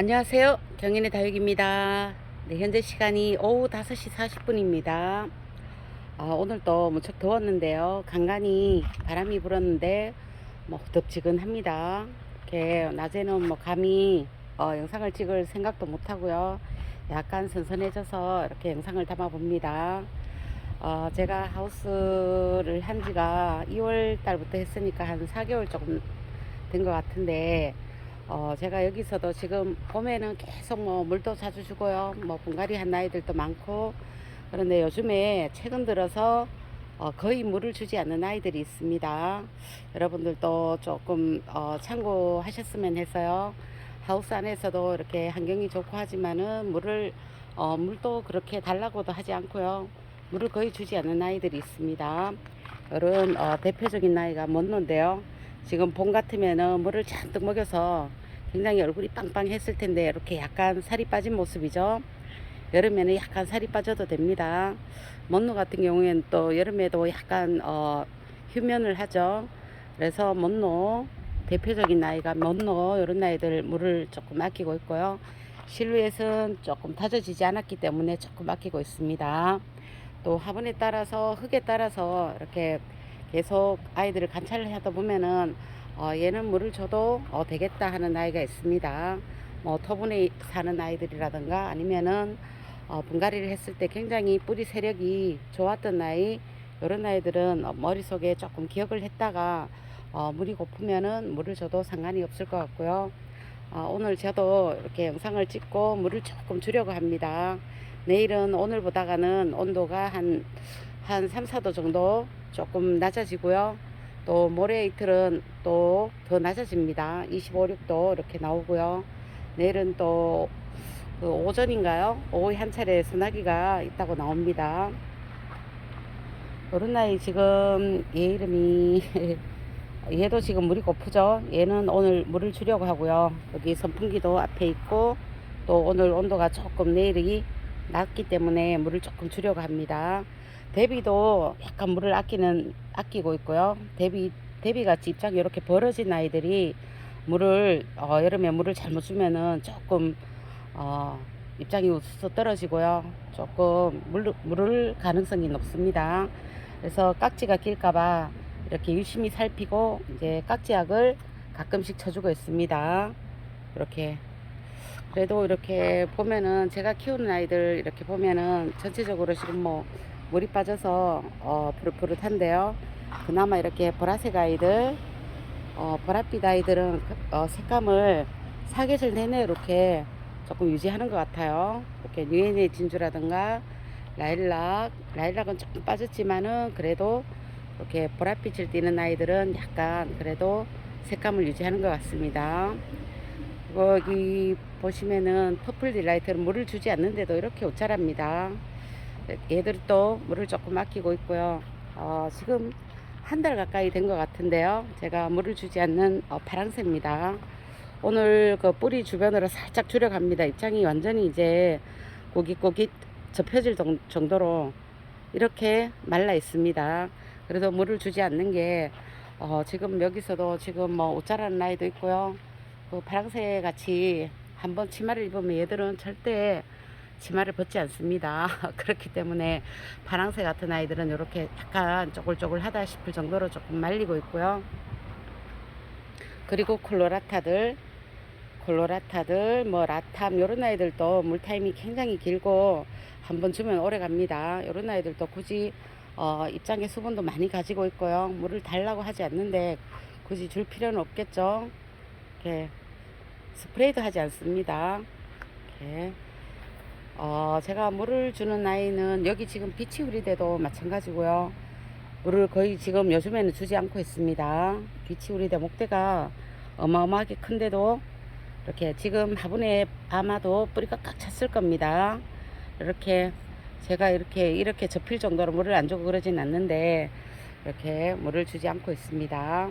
안녕하세요. 경인의 다육입니다. 네, 현재 시간이 오후 5시 40분입니다. 아, 오늘도 무척 더웠는데요. 간간히 바람이 불었는데 뭐 덥지근합니다. 이렇게 낮에는 뭐 감히 어, 영상을 찍을 생각도 못 하고요. 약간 선선해져서 이렇게 영상을 담아 봅니다. 어, 제가 하우스를 한 지가 2월 달부터 했으니까 한 4개월 조금 된 것 같은데 어, 제가 여기서도 지금 봄에는 계속 뭐 물도 자주 주고요. 뭐 분갈이 한 아이들도 많고 그런데 요즘에 최근 들어서 어, 거의 물을 주지 않는 아이들이 있습니다. 여러분들도 조금 어, 참고하셨으면 해서요. 하우스 안에서도 이렇게 환경이 좋고 하지만은 물을 어, 물도 그렇게 달라고도 하지 않고요. 물을 거의 주지 않는 아이들이 있습니다. 이런 어, 대표적인 아이가 못노인데요. 지금 봄 같으면은 물을 잔뜩 먹여서 굉장히 얼굴이 빵빵했을 텐데 이렇게 약간 살이 빠진 모습이죠. 여름에는 약간 살이 빠져도 됩니다. 먼노 같은 경우에는 또 여름에도 약간 어, 휴면을 하죠. 그래서 먼노 대표적인 나이가 먼노 이런 나이들 물을 조금 아끼고 있고요. 실루엣은 조금 다져지지 않았기 때문에 조금 아끼고 있습니다. 또 화분에 따라서 흙에 따라서 이렇게 계속 아이들을 관찰을 하다 보면은 어, 얘는 물을 줘도 어, 되겠다 하는 아이가 있습니다. 뭐 토분에 사는 아이들이라든가 아니면은 어, 분갈이를 했을 때 굉장히 뿌리 세력이 좋았던 아이 이런 아이들은 어, 머릿속에 조금 기억을 했다가 어, 물이 고프면은 물을 줘도 상관이 없을 것 같고요. 어, 오늘 저도 이렇게 영상을 찍고 물을 조금 주려고 합니다. 내일은 오늘 보다가는 온도가 한, 한 3, 4도 정도 조금 낮아지고요. 또 모레 이틀은 또 더 낮아집니다. 25, 6도 이렇게 나오고요. 내일은 또 그 오전인가요? 오후에 한 차례 소나기가 있다고 나옵니다. 어른 나이 지금 얘 이름이 얘도 지금 물이 고프죠. 얘는 오늘 물을 주려고 하고요. 여기 선풍기도 앞에 있고 또 오늘 온도가 조금 내일이 낮기 때문에 물을 조금 주려고 합니다. 대비도 약간 물을 아끼는 아끼고 있고요. 대비 대비 같이 입장이 이렇게 벌어진 아이들이 물을 어, 여름에 물을 잘못 주면은 조금 어, 입장이 우수수 떨어지고요. 조금 물, 물을 가능성이 높습니다. 그래서 깍지가 길까봐 이렇게 유심히 살피고 이제 깍지약을 가끔씩 쳐주고 있습니다. 이렇게 그래도 이렇게 보면은 제가 키우는 아이들 이렇게 보면은 전체적으로 지금 뭐 물이 빠져서 어 푸릇푸릇한데요. 그나마 이렇게 보라색 아이들 어 보랏빛 아이들은 그- 어 색감을 사계절 내내 이렇게 조금 유지하는 것 같아요. 이렇게 유엔의 진주라든가 라일락 라일락은 조금 빠졌지만은 그래도 이렇게 보랏빛을 띠는 아이들은 약간 그래도 색감을 유지하는 것 같습니다. 여기 보시면은 퍼플 딜라이트는 물을 주지 않는데도 이렇게 옷자랍니다. 얘들도 물을 조금 아끼고 있고요. 어, 지금 한 달 가까이 된 것 같은데요. 제가 물을 주지 않는 어, 파랑새입니다. 오늘 그 뿌리 주변으로 살짝 줄여갑니다. 입장이 완전히 이제 고깃고깃 접혀질 정- 정도로 이렇게 말라 있습니다. 그래도 물을 주지 않는 게 어, 지금 여기서도 지금 뭐 옷자라는 아이도 있고요. 그 파랑새 같이 한번 치마를 입으면 얘들은 절대 치마를 벗지 않습니다. 그렇기 때문에 파랑새 같은 아이들은 이렇게 약간 쪼글쪼글하다 싶을 정도로 조금 말리고 있고요. 그리고 콜로라타들, 콜로라타들, 뭐 라탐 이런 아이들도 물 타임이 굉장히 길고 한번 주면 오래 갑니다. 이런 아이들도 굳이 어, 입장의 수분도 많이 가지고 있고요. 물을 달라고 하지 않는데 굳이 줄 필요는 없겠죠. 이렇게 스프레이도 하지 않습니다. 이렇게 어, 제가 물을 주는 아이는 여기 지금 비치 우리대도 마찬가지고요. 물을 거의 지금 요즘에는 주지 않고 있습니다. 비치 우리대 목대가 어마어마하게 큰데도 이렇게 지금 화분에 아마도 뿌리가 꽉 찼을 겁니다. 이렇게 제가 이렇게 이렇게 접힐 정도로 물을 안 주고 그러진 않는데 이렇게 물을 주지 않고 있습니다.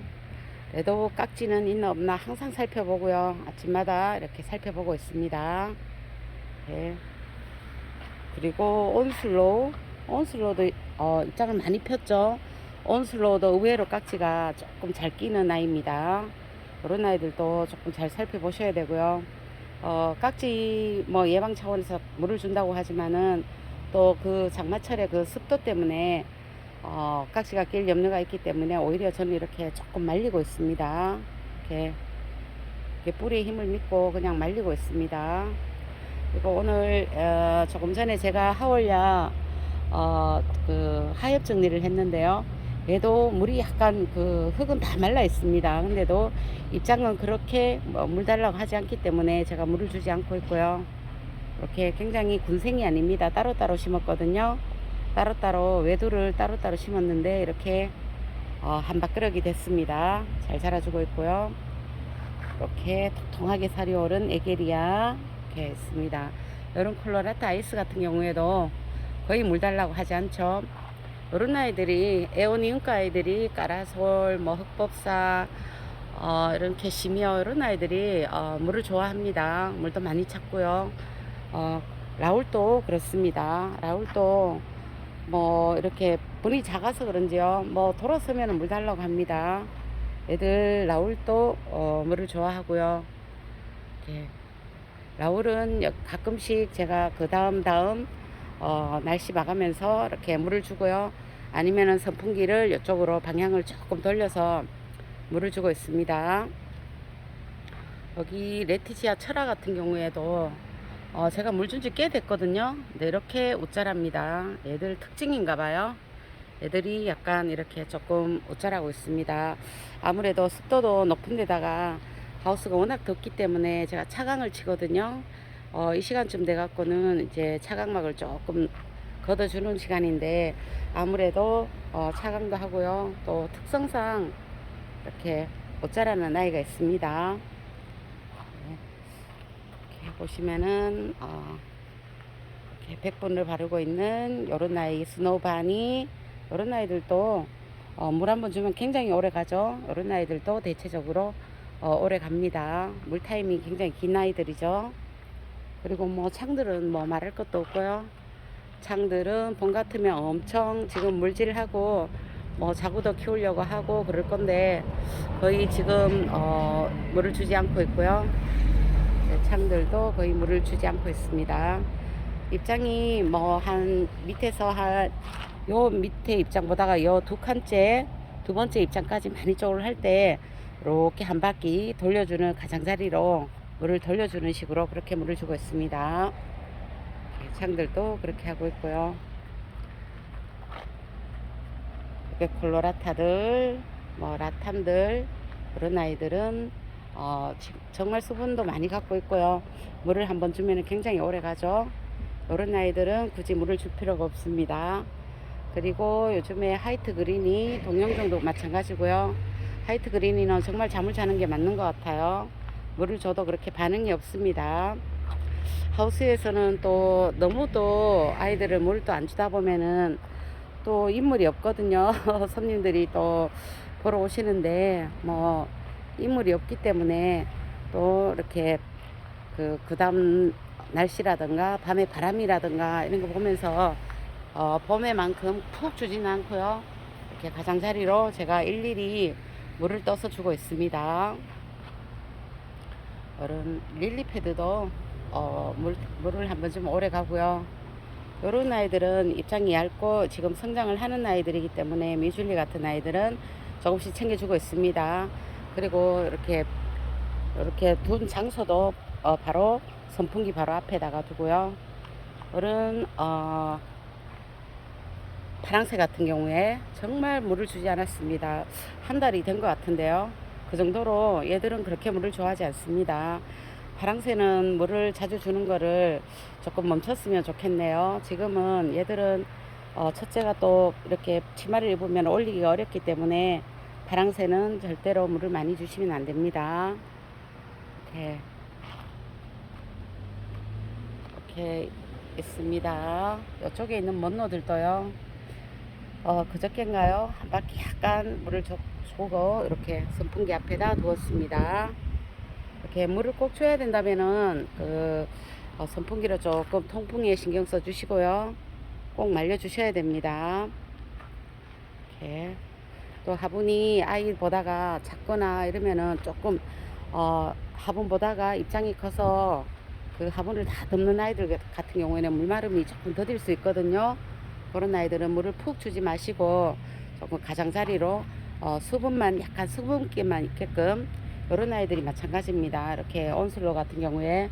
그래도 깍지는 있나 없나 항상 살펴보고요. 아침마다 이렇게 살펴보고 있습니다. 네. 그리고 온슬로우, 온슬로우도 어, 입장을 많이 폈죠. 온슬로우도 의외로 깍지가 조금 잘 끼는 아이입니다. 그런 아이들도 조금 잘 살펴보셔야 되고요. 어, 깍지 뭐 예방 차원에서 물을 준다고 하지만은 또 그 장마철에 그 습도 때문에 어, 깍지가 낄 염려가 있기 때문에 오히려 저는 이렇게 조금 말리고 있습니다. 이렇게, 이렇게 뿌리에 힘을 믿고 그냥 말리고 있습니다. 그리고 오늘 어, 조금 전에 제가 하월야 어, 그 하엽 정리를 했는데요. 얘도 물이 약간 그 흙은 다 말라 있습니다. 근데도 입장은 그렇게 뭐 물 달라고 하지 않기 때문에 제가 물을 주지 않고 있고요. 이렇게 굉장히 군생이 아닙니다. 따로따로 심었거든요. 따로따로 외두를 따로따로 심었는데 이렇게 어, 한 바꾸러기 됐습니다. 잘 자라주고 있고요. 이렇게 통통하게 살이 오른 에게리아 이렇게 있습니다. 이런 콜로라타 아이스 같은 경우에도 거의 물 달라고 하지 않죠. 이런 아이들이 에오니움과 아이들이 까라솔, 뭐 흑법사, 어, 이런 캐시미어 이런 아이들이 어, 물을 좋아합니다. 물도 많이 찾고요. 어, 라울도 그렇습니다. 라울도 뭐 이렇게 분이 작아서 그런지요. 뭐 돌아서면 물 달라고 합니다. 애들 라울도 어, 물을 좋아하고요. 이렇게 라울은 여- 가끔씩 제가 그 다음 다음 어, 날씨 봐가면서 이렇게 물을 주고요. 아니면은 선풍기를 이쪽으로 방향을 조금 돌려서 물을 주고 있습니다. 여기 레티지아 철화 같은 경우에도 어, 제가 물 준 지 꽤 됐거든요. 근데 이렇게 옷자랍니다. 얘들 특징인가 봐요. 애들이 약간 이렇게 조금 옷자라고 있습니다. 아무래도 습도도 높은 데다가 하우스가 워낙 덥기 때문에 제가 차광을 치거든요. 어, 이 시간쯤 돼갖고는 이제 차광막을 조금 걷어주는 시간인데 아무래도 어, 차광도 하고요. 또 특성상 이렇게 못 자라는 아이가 있습니다. 네. 이렇게 보시면은 어, 이렇게 백분을 바르고 있는 요런 아이 스노우바니 요런 아이들도 어, 물 한 번 주면 굉장히 오래 가죠. 요런 아이들도 대체적으로 어, 오래 갑니다. 물 타임이 굉장히 긴 아이들이죠. 그리고 뭐 창들은 뭐 말할 것도 없고요. 창들은 봄 같으면 엄청 지금 물질하고 뭐 자구도 키우려고 하고 그럴 건데 거의 지금 어, 물을 주지 않고 있고요. 네, 창들도 거의 물을 주지 않고 있습니다. 입장이 뭐 한 밑에서 한 요 밑에 입장 보다가 요 두 칸째 두 번째 입장까지 많이 쪽을 할때 이렇게 한 바퀴 돌려주는 가장자리로 물을 돌려주는 식으로 그렇게 물을 주고 있습니다. 창들도 그렇게 하고 있고요. 이렇게 콜로라타들, 뭐 라탐들 그런 아이들은 어, 지- 정말 수분도 많이 갖고 있고요. 물을 한번 주면 굉장히 오래 가죠. 이런 아이들은 굳이 물을 줄 필요가 없습니다. 그리고 요즘에 하이트 그린이 동영정도 마찬가지고요. 하이트 그린이는 정말 잠을 자는 게 맞는 것 같아요. 물을 줘도 그렇게 반응이 없습니다. 하우스에서는 또 너무 또 아이들을 물을 또 안 주다 보면은 또 인물이 없거든요. 손님들이 또 보러 오시는데 뭐 인물이 없기 때문에 또 이렇게 그 그 다음 날씨라든가 밤에 바람이라든가 이런 거 보면서 어, 봄에만큼 푹 주지는 않고요. 이렇게 가장자리로 제가 일일이 물을 떠서 주고 있습니다. 이런 릴리 패드도 어, 물, 물을 한번 좀 오래 가고요. 요런 아이들은 입장이 얇고 지금 성장을 하는 아이들이기 때문에 미줄리 같은 아이들은 조금씩 챙겨주고 있습니다. 그리고 이렇게 이렇게 둔 장소도 어, 바로 선풍기 바로 앞에다가 두고요. 어른 어, 파랑새 같은 경우에 정말 물을 주지 않았습니다. 한 달이 된 것 같은데요. 그 정도로 얘들은 그렇게 물을 좋아하지 않습니다. 파랑새는 물을 자주 주는 거를 조금 멈췄으면 좋겠네요. 지금은 얘들은 어, 첫째가 또 이렇게 치마를 입으면 올리기가 어렵기 때문에 파랑새는 절대로 물을 많이 주시면 안 됩니다. 이렇게 이렇게 있습니다. 이쪽에 있는 먼노들도요. 어, 그저께인가요? 한 바퀴 약간 물을 줘, 주고 이렇게 선풍기 앞에다 두었습니다. 이렇게 물을 꼭 줘야 된다면은 그 어, 선풍기를 조금 통풍에 신경 써 주시고요. 꼭 말려 주셔야 됩니다. 이렇게 또 화분이 아이 보다가 작거나 이러면은 조금 어, 화분 보다가 입장이 커서 그 화분을 다 덮는 아이들 같은 경우에는 물마름이 조금 더딜 수 있거든요. 그런 아이들은 물을 푹 주지 마시고 조금 가장자리로 어, 수분만 약간 수분기만 있게끔 이런 아이들이 마찬가지입니다. 이렇게 온슬로 같은 경우에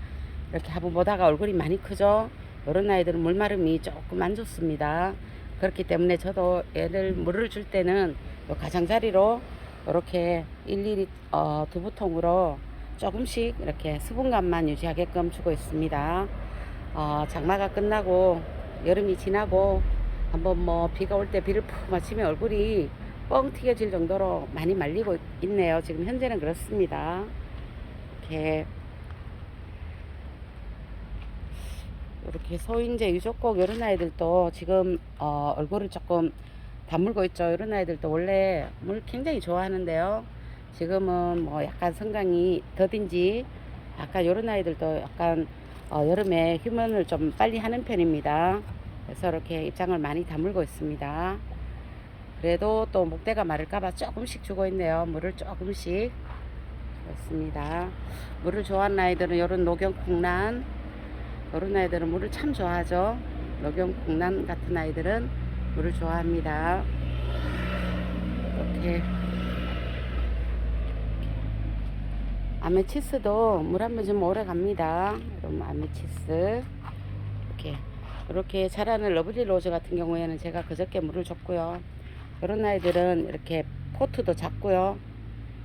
이렇게 화분 보다가 얼굴이 많이 크죠. 이런 아이들은 물마름이 조금 안 좋습니다. 그렇기 때문에 저도 애들 물을 줄 때는 요 가장자리로 이렇게 일일이 어, 두부통으로 조금씩 이렇게 수분감만 유지하게끔 주고 있습니다. 어, 장마가 끝나고 여름이 지나고 한번 뭐 비가 올 때 비를 푹 맞추면 얼굴이 뻥 튀겨질 정도로 많이 말리고 있네요. 지금 현재는 그렇습니다. 이렇게 이렇게 소인재 유족곡 이런 아이들도 지금 어, 얼굴을 조금 다물고 있죠. 이런 아이들도 원래 물 굉장히 좋아하는데요. 지금은 뭐 약간 성장이 더딘지 약간 이런 아이들도 약간 어, 여름에 휴면을 좀 빨리 하는 편입니다. 그래서 이렇게 입장을 많이 다물고 있습니다. 그래도 또 목대가 마를까봐 조금씩 주고 있네요. 물을 조금씩 그렇습니다. 물을 좋아하는 아이들은 이런 녹용콩란 이런 아이들은 물을 참 좋아하죠. 녹용콩란 같은 아이들은 물을 좋아합니다. 이렇게 아메치스도 물 한 번 좀 오래 갑니다. 이런 아메치스 이렇게 이렇게 자라는 러블리 로즈 같은 경우에는 제가 그저께 물을 줬고요. 이런 아이들은 이렇게 포트도 작고요.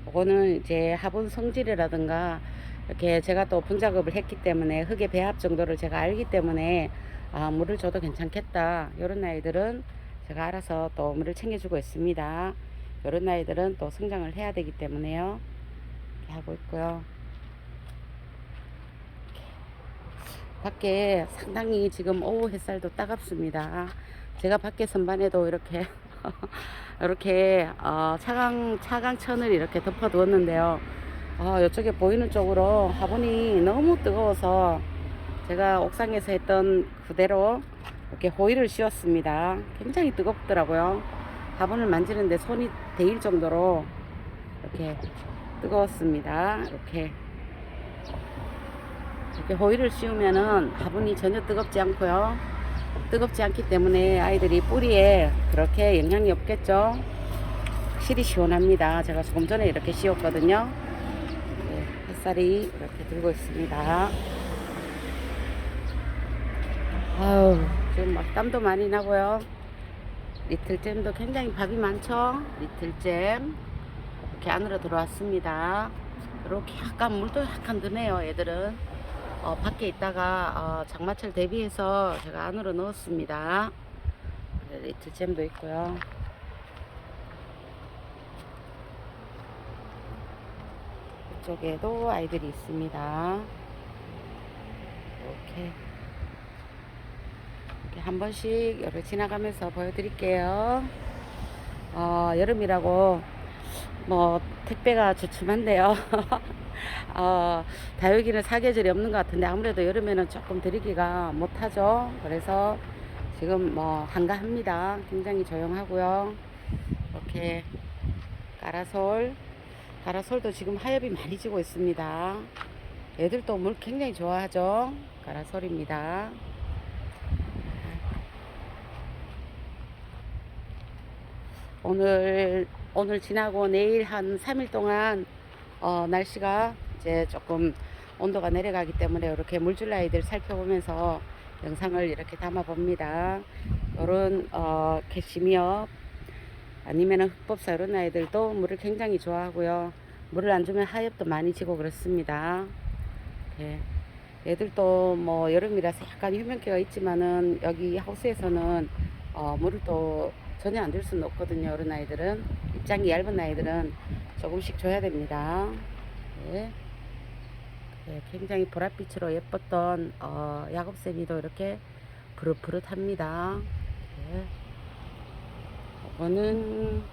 이거는 이제 화분 성질이라든가 이렇게 제가 또 분작업을 했기 때문에 흙의 배합 정도를 제가 알기 때문에 아, 물을 줘도 괜찮겠다. 이런 아이들은 제가 알아서 또 물을 챙겨주고 있습니다. 이런 아이들은 또 성장을 해야 되기 때문에요. 이렇게 하고 있고요. 밖에 상당히 지금 오후 햇살도 따갑습니다. 제가 밖에 선반에도 이렇게 이렇게 어, 차강 차강천을 이렇게 덮어 두었는데요. 어, 이쪽에 보이는 쪽으로 화분이 너무 뜨거워서 제가 옥상에서 했던 그대로 이렇게 호일을 씌웠습니다. 굉장히 뜨겁더라고요. 화분을 만지는데 손이 데일 정도로 이렇게 뜨거웠습니다. 이렇게 이렇게 호일을 씌우면은 화분이 전혀 뜨겁지 않고요. 뜨겁지 않기 때문에 아이들이 뿌리에 그렇게 영향이 없겠죠. 확실히 시원합니다. 제가 조금 전에 이렇게 씌웠거든요. 네, 햇살이 이렇게 들고 있습니다. 아우, 지금 막 땀도 많이 나고요. 리틀잼도 굉장히 밥이 많죠. 리틀잼. 이렇게 안으로 들어왔습니다. 이렇게 약간 물도 약간 드네요, 애들은. 어, 밖에 있다가 어, 장마철 대비해서 제가 안으로 넣었습니다. 네, 리틀잼도 있고요. 이쪽에도 아이들이 있습니다. 이렇게 이렇게 한 번씩 이렇게 지나가면서 보여드릴게요. 어, 여름이라고 뭐 택배가 주춤한데요. 어, 다육이는 사계절이 없는 것 같은데 아무래도 여름에는 조금 드리기가 못하죠. 그래서 지금 뭐 한가합니다. 굉장히 조용하고요. 이렇게 가라솔, 가라솔도 지금 하엽이 많이 지고 있습니다. 애들도 물 굉장히 좋아하죠. 가라솔입니다. 오늘 오늘 지나고 내일 한 3일 동안 어, 날씨가 이제 조금 온도가 내려가기 때문에 이렇게 물줄 아이들 살펴보면서 영상을 이렇게 담아 봅니다. 이런 어, 캐시미어 아니면 흑법사 이런 아이들도 물을 굉장히 좋아하고요. 물을 안 주면 하엽도 많이 지고 그렇습니다. 네. 얘들도 뭐 여름이라서 약간 휴면기가 있지만은 여기 하우스에서는 어, 물을 또 전혀 안 줄 수는 없거든요. 어른 아이들은 입장이 얇은 아이들은 조금씩 줘야 됩니다. 네. 네, 굉장히 보랏빛으로 예뻤던 어, 야곱새비도 이렇게 푸릇푸릇합니다. 네. 이거는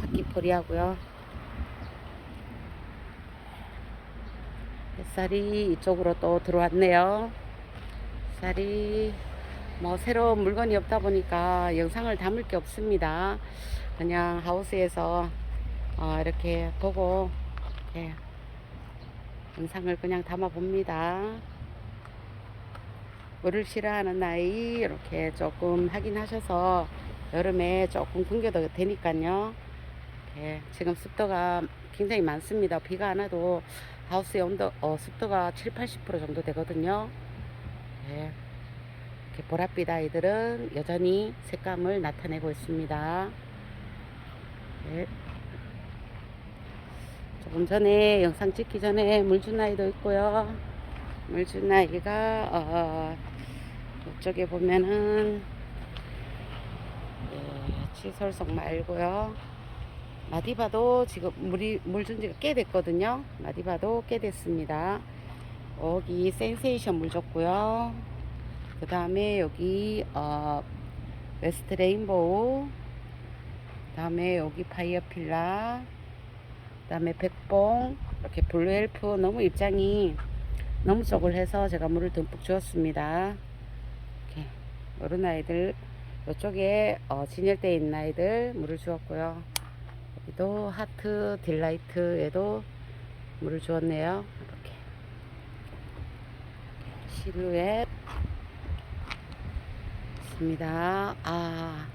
바퀴포리 하고요. 햇살이 이쪽으로 또 들어왔네요. 햇살이 뭐 새로운 물건이 없다 보니까 영상을 담을 게 없습니다. 그냥 하우스에서 어, 이렇게 보고 이렇게 영상을 그냥 담아 봅니다. 물을 싫어하는 아이 이렇게 조금 확인하셔서 여름에 조금 굶겨도 되니까요. 예, 지금 습도가 굉장히 많습니다. 비가 안 와도 하우스의 온도, 어, 습도가 7, 80% 정도 되거든요. 예, 이렇게 보랏빛 아이들은 여전히 색감을 나타내고 있습니다. 예. 조금 전에 영상 찍기 전에 물준 아이도 있고요. 물준 아이가 어, 이쪽에 보면은 예, 칠솔석 말고요. 마디바도 지금 물이 물준 지가 꽤 됐거든요. 마디바도 꽤 됐습니다. 여기 센세이션 물 줬고요. 그 다음에 여기 어, 웨스트 레인보우 그 다음에 여기 파이어필라 그 다음에 백봉 이렇게 블루엘프 너무 입장이 너무 쪼글해서 제가 물을 듬뿍 주었습니다. 이렇게 이런 아이들 이쪽에 어, 진열대에 있는 아이들 물을 주었고요. 여기도 하트 딜라이트에도 물을 주었네요. 이렇게. 시루엣. 있습니다. 아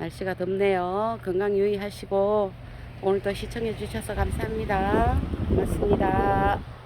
날씨가 덥네요. 건강 유의하시고 오늘도 시청해 주셔서 감사합니다. 고맙습니다.